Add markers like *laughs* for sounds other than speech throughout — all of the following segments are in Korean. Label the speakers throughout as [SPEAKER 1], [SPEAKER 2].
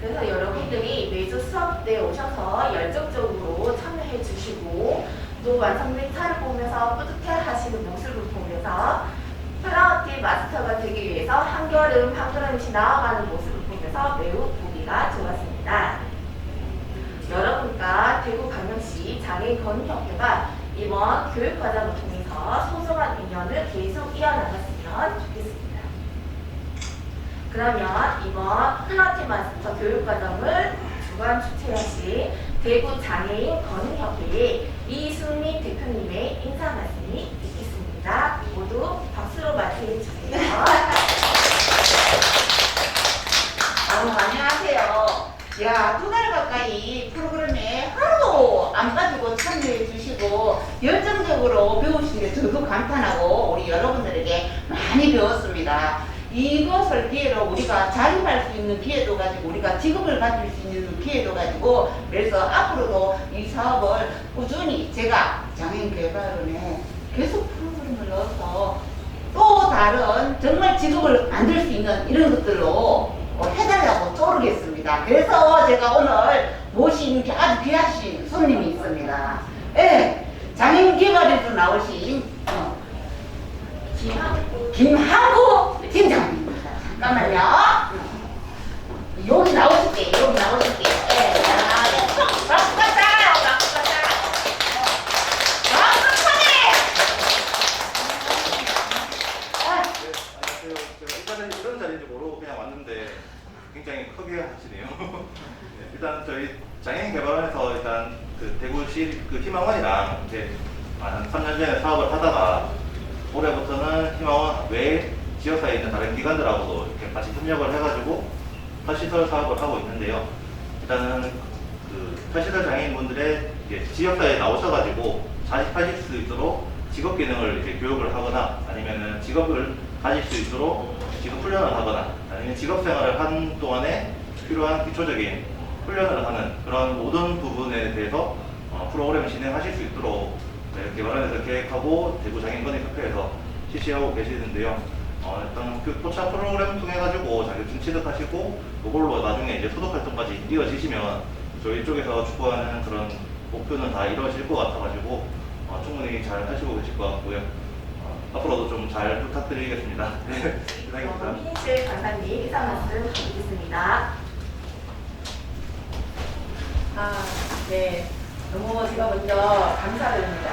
[SPEAKER 1] 그래서 여러분들이 매주 수업 때 오셔서 열정적으로 참여해 주시고 또 완성된 차를 보면서 뿌듯해 하시는 모습을 보면서 플라워티 마스터가 되기 위해서 한 걸음 한 걸음씩 나아가는 모습을 보면서 매우 보기가 좋았습니다. 여러분과 대구광역시 장애인 건협회가 이번 교육과정을 통해서 소중한 인연을 계속 이어나갔으면 좋겠습니다. 그러면 이번 플라티 마스터 교육과정을 주관 주최하신 대구 장애인 건흥협회의 이승민 대표님의 인사 말씀이 있겠습니다. 모두 박수로 맞이해 주세요. *laughs*
[SPEAKER 2] 어, 안녕하세요. 야, 두 달 가까이 프로그램에 하루도 안 빠지고 참여해 주시고 열정적으로 배우신 게 저도 감탄하고 우리 여러분들에게 많이 배웠습니다. 이것을 기회로 우리가 자립할 수 있는 기회도 가지고 우리가 직업을 가질 수 있는 기회도 가지고 그래서 앞으로도 이 사업을 꾸준히 제가 장애인 개발원에 계속 프로그램을 넣어서 또 다른 정말 직업을 만들 수 있는 이런 것들로 어, 해달라고 쪼르겠습니다. 그래서 제가 오늘 모신 게 아주 귀하신 손님이 있습니다. 예, 장애인 개발에서 나오신 어, 김하구. 잠깐만요. 여기 나오실게요. 여기 나오실게요. 예, 자, 예. 아,
[SPEAKER 3] 네, 안녕하세요. 네, 그그 희망원이랑 이제 한 3년 전에 사업을 하다가 올해부터는 희망원 외 지역사에 있는 다른 기관들하고도 이렇게 같이 협력을 해가지고 탈시설 사업을 하고 있는데요. 일단은 그 탈시설 장애인분들의 이제 지역사에 나오셔가지고 자립하실 수 있도록 직업 기능을 이렇게 교육을 하거나 아니면은 직업을 가질 수 있도록 직업 훈련을 하거나 아니면 직업 생활을 한 동안에 필요한 기초적인 훈련을 하는 그런 모든 부분에 대해서 어, 프로그램을 진행하실 수 있도록 네, 개발원에서 계획하고 대구 장애인권익협회에서 실시하고 계시는데요. 어, 일단 그 포차 프로그램 통해 가지고 자격증 취득하시고 그걸로 나중에 이제 소득 활동까지 이어지시면 저희 쪽에서 추구하는 그런 목표는 다 이루어질 것 같아가지고 어, 충분히 잘 하시고 계실 것 같고요. 어, 앞으로도 좀 잘 부탁드리겠습니다. *laughs* 네, 이상입니다.
[SPEAKER 1] 피니실 강사님 인사 말씀 드리겠습니다.
[SPEAKER 4] 아, 네. 너무 제가 먼저 감사드립니다.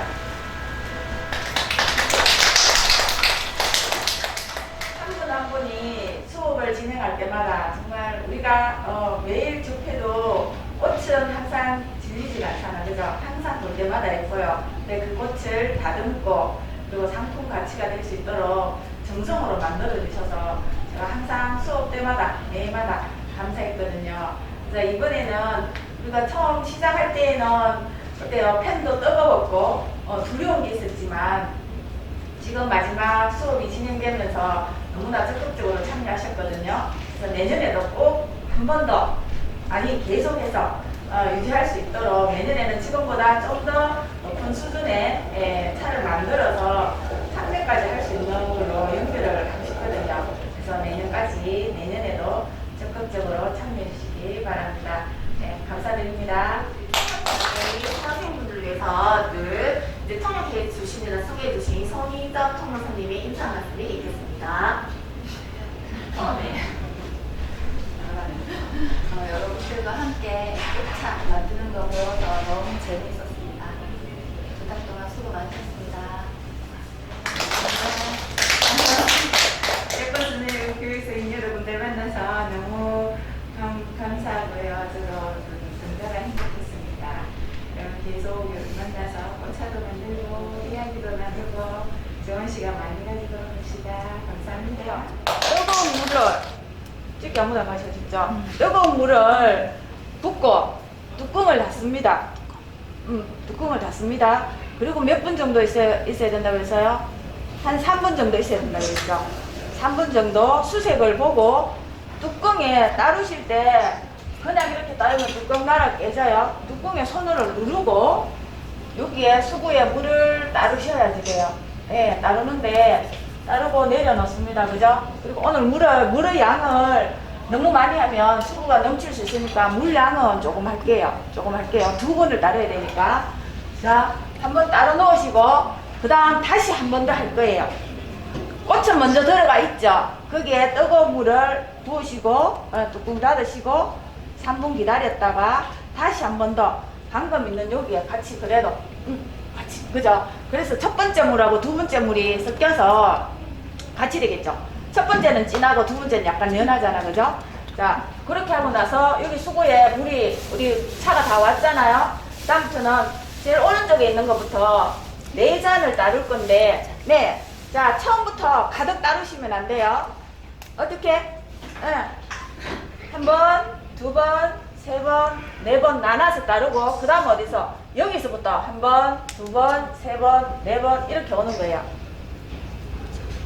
[SPEAKER 4] 한 분 한 분이 수업을 진행할 때마다 정말 우리가 어, 매일 접해도 꽃은 항상 질리지가 않잖아. 그죠? 항상 볼 때마다 예뻐요. 근데 그 꽃을 다듬고 그리고 상품 가치가 될 수 있도록 정성으로 만들어 주셔서 제가 항상 수업 때마다 매일마다 감사했거든요. 그래서 이번에는 우리가 처음 시작할 때에는 어때요? 팬도 뜨거웠고 어, 두려운 게 있었지만 지금 마지막 수업이 진행되면서 너무나 적극적으로 참여하셨거든요. 그래서 내년에도 꼭 한 번 더, 아니 계속해서 어, 유지할 수 있도록 내년에는 지금보다 좀 더 높은 수준의 예, 차를 만들어서 상대까지 할 수 있는 걸로 연결을 하고 싶거든요. 그래서 내년까지 내년에도 적극적으로 참여해 주시기 바랍니다. 네, 감사드립니다.
[SPEAKER 1] 위해서 늘 이제 통역해 주시느라 소개해 주신 손희정 통역사님의 인사 말씀이 있겠습니다.
[SPEAKER 4] 어, 네. 어, 여러분께서
[SPEAKER 5] 분들과 함께 꽃차 만드는 거 배워서 너무 재미있었습니다. 두달 동안 수고 많으셨습니다.
[SPEAKER 4] 예쁜 선생님 교육생인 여러분들 만나서 너무 감, 감사하고요. 저도 굉장히 행복했습니다. 여러분 계속 만나서 꽃차도 만들고 이야기도 나누고 좋은 시간 많이 가지도록 합시다. 감사합니다. 뜨거운 물을 찍기 아무나 마셔 진짜. 뜨거운 물을 붓고 뚜껑을 닫습니다. 음, 뚜껑을 닫습니다. 그리고 몇 분 정도 있어야, 있어야 된다고 했어요? 한 3분 정도 있어야 된다고 했죠. 3분 정도 수색을 보고 뚜껑에 따르실 때 그냥 이렇게 따르면 뚜껑 날아 깨져요. 뚜껑에 손으로 누르고 여기에 수구에 물을 따르셔야지 돼요. 예, 따르는데 따르고 내려놓습니다. 그죠? 그리고 오늘 물을, 물의 양을 너무 많이 하면 수구가 넘칠 수 있으니까 물 양은 조금 할게요. 조금 할게요. 두 번을 따라야 되니까. 자, 한번 따라 놓으시고, 그 다음 다시 한 번 더 할 거예요. 꽃은 먼저 들어가 있죠. 거기에 뜨거운 물을 부으시고, 어, 뚜껑 닫으시고, 3분 기다렸다가 다시 한 번 더, 방금 있는 여기에 같이 그래도, 음, 같이, 그죠? 그래서 첫 번째 물하고 두 번째 물이 섞여서 같이 되겠죠. 첫 번째는 진하고 두 번째는 약간 연하잖아, 그죠? 자, 그렇게 하고 나서 여기 수고에 물이 우리 차가 다 왔잖아요. 다음부터는 제일 오른쪽에 있는 것부터 네 잔을 따를 건데, 네. 자, 처음부터 가득 따르시면 안 돼요. 어떻게? 예. 두 번, 세 번, 네 번 나눠서 따르고, 그 다음 어디서? 여기서부터 한 번, 두 번, 세 번, 네 번, 이렇게 오는 거예요.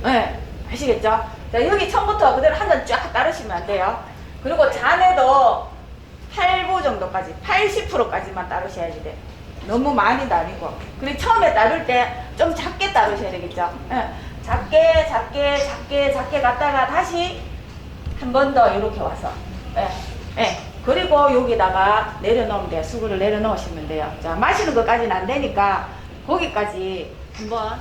[SPEAKER 4] 네, 아시겠죠? 자, 여기 처음부터 그대로 한 잔 쫙 따르시면 안 돼요. 그리고 잔에도 8부 정도까지, 80%까지만 따르셔야지 돼. 너무 많이 아니고. 그리고 처음에 따를 때 좀 작게 따르셔야 되겠죠? 예, 작게, 작게, 작게, 작게 갔다가 다시 한 번 더 이렇게 와서. 예, 예. 그리고 여기다가 내려놓으면 돼요. 수구를 내려놓으시면 돼요. 자, 마시는 것까지는 안 되니까 거기까지 한번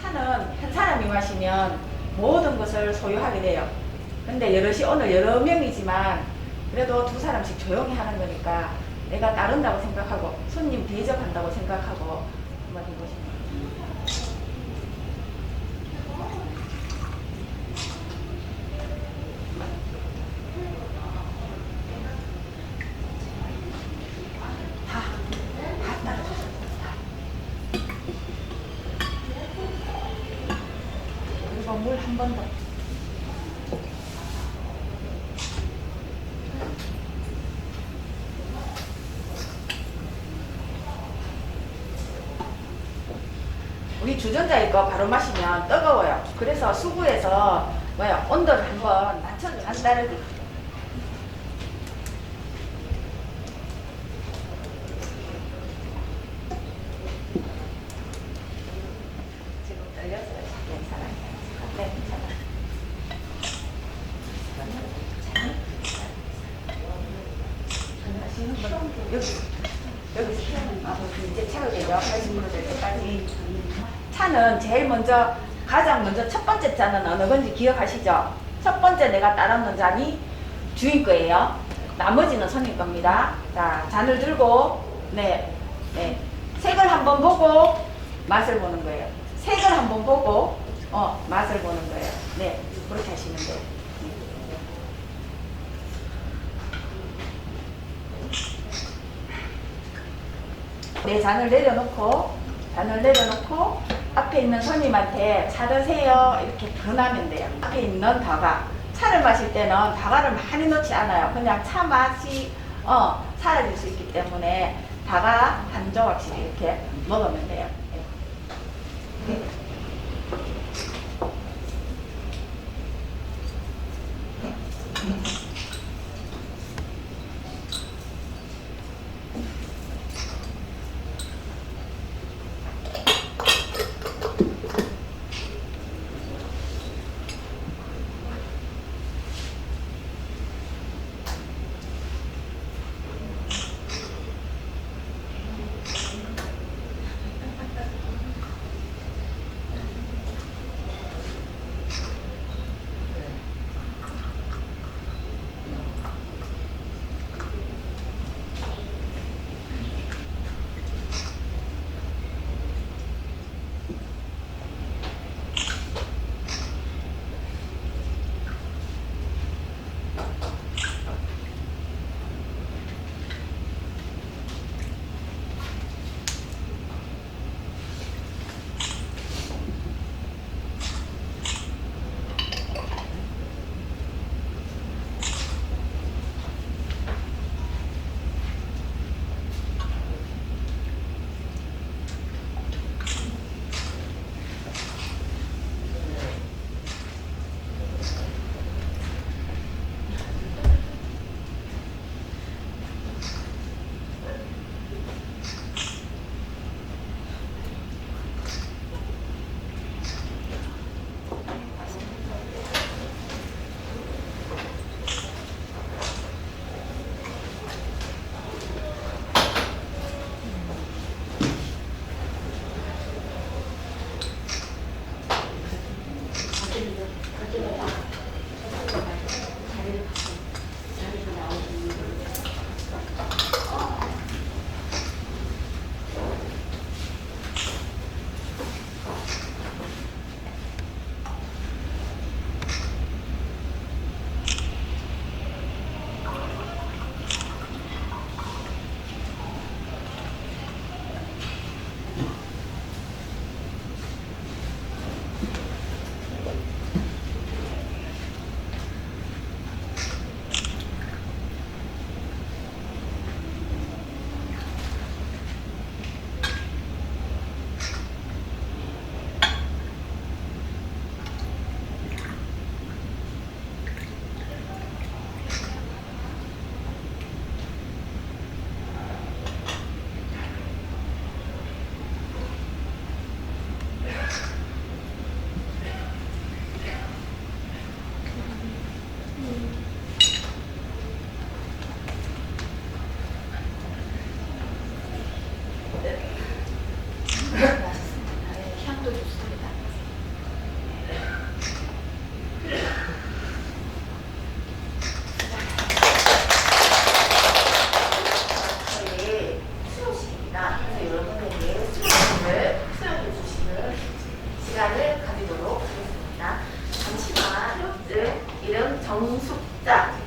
[SPEAKER 4] 차는 한 사람이 마시면 모든 것을 소유하게 돼요. 근데 여럿이 오늘 여러 명이지만 그래도 두 사람씩 조용히 하는 거니까 내가 따른다고 생각하고 대접한다고 생각하고 한번 해보시면 다, 다 따라주세요. 다. 그리고 물 한 번 더. 우리 주 전자에 거 바로 마시면 뜨거워요. 그래서 수구에서 뭐야 온도를 한번 낮춰주는 한 따르기. 지금 떨려서 괜찮아요. 네, 괜찮아요. 여기 여기 아, 이제 채워되죠. 80% 될 때까지. 차는 제일 먼저 가장 먼저 첫 번째 잔은 어느 건지 기억하시죠? 첫 번째 내가 따라놓은 잔이 주인 거예요. 나머지는 손님 겁니다. 자, 잔을 들고 네, 네. 색을 한번 보고 맛을 보는 거예요. 색을 한번 보고 어 맛을 보는 거예요. 네, 그렇게 하시면 돼요. 내 잔을 내려놓고 잔을 내려놓고 앞에 있는 손님한테 차 드세요. 이렇게 권하면 돼요. 앞에 있는 다가. 차를 마실 때는 다가를 많이 넣지 않아요. 그냥 차 맛이 어 사라질 수 있기 때문에 다가 한 조각씩 이렇게 먹으면 돼요. 네.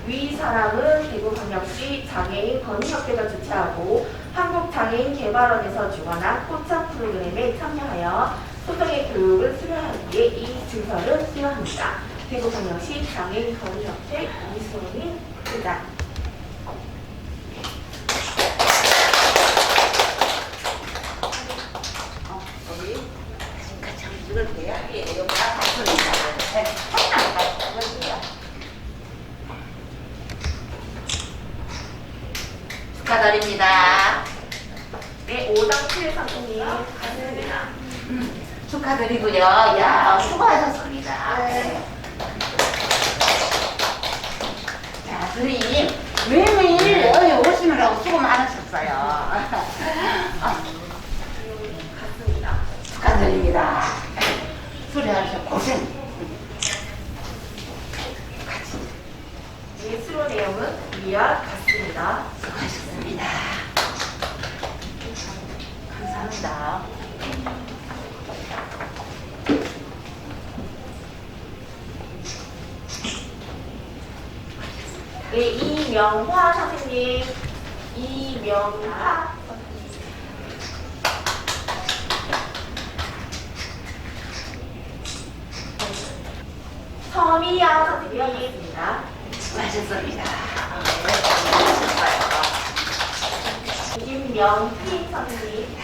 [SPEAKER 1] 위사랑은 대구광역시 장애인 건의협회가 주최하고 한국장애인개발원에서 주관한 꽃차 프로그램에 참여하여 소정의 교육을 수료하기에 이 증서를 수여합니다. 대구광역시 장애인 건의협회 이소민 회장.
[SPEAKER 2] 어, 우리 같이 한번 이걸 돼야 이 여기가 박수입니다. 네, 하나 박수요. 축하드립니다.
[SPEAKER 1] 네, 오당칠 선생님 감사합니다.
[SPEAKER 2] 축하드리고요. 야, 수고하셨습니다. 자, 선생님, 매일매일 여기 오시느라고 수고 많으셨어요.
[SPEAKER 1] 같습니다.
[SPEAKER 2] 축하드립니다. 수료하셔 고생.
[SPEAKER 1] 네, 수료 내용은 같습니다.
[SPEAKER 2] 수고하셨습니다. 감사합니다.
[SPEAKER 1] 네, 이명화 선생님. 이명화 선생님. 서미야 선생님이었습니다.
[SPEAKER 2] 수고하셨습니다. 수고하셨어요.
[SPEAKER 1] 김 명희 선생님.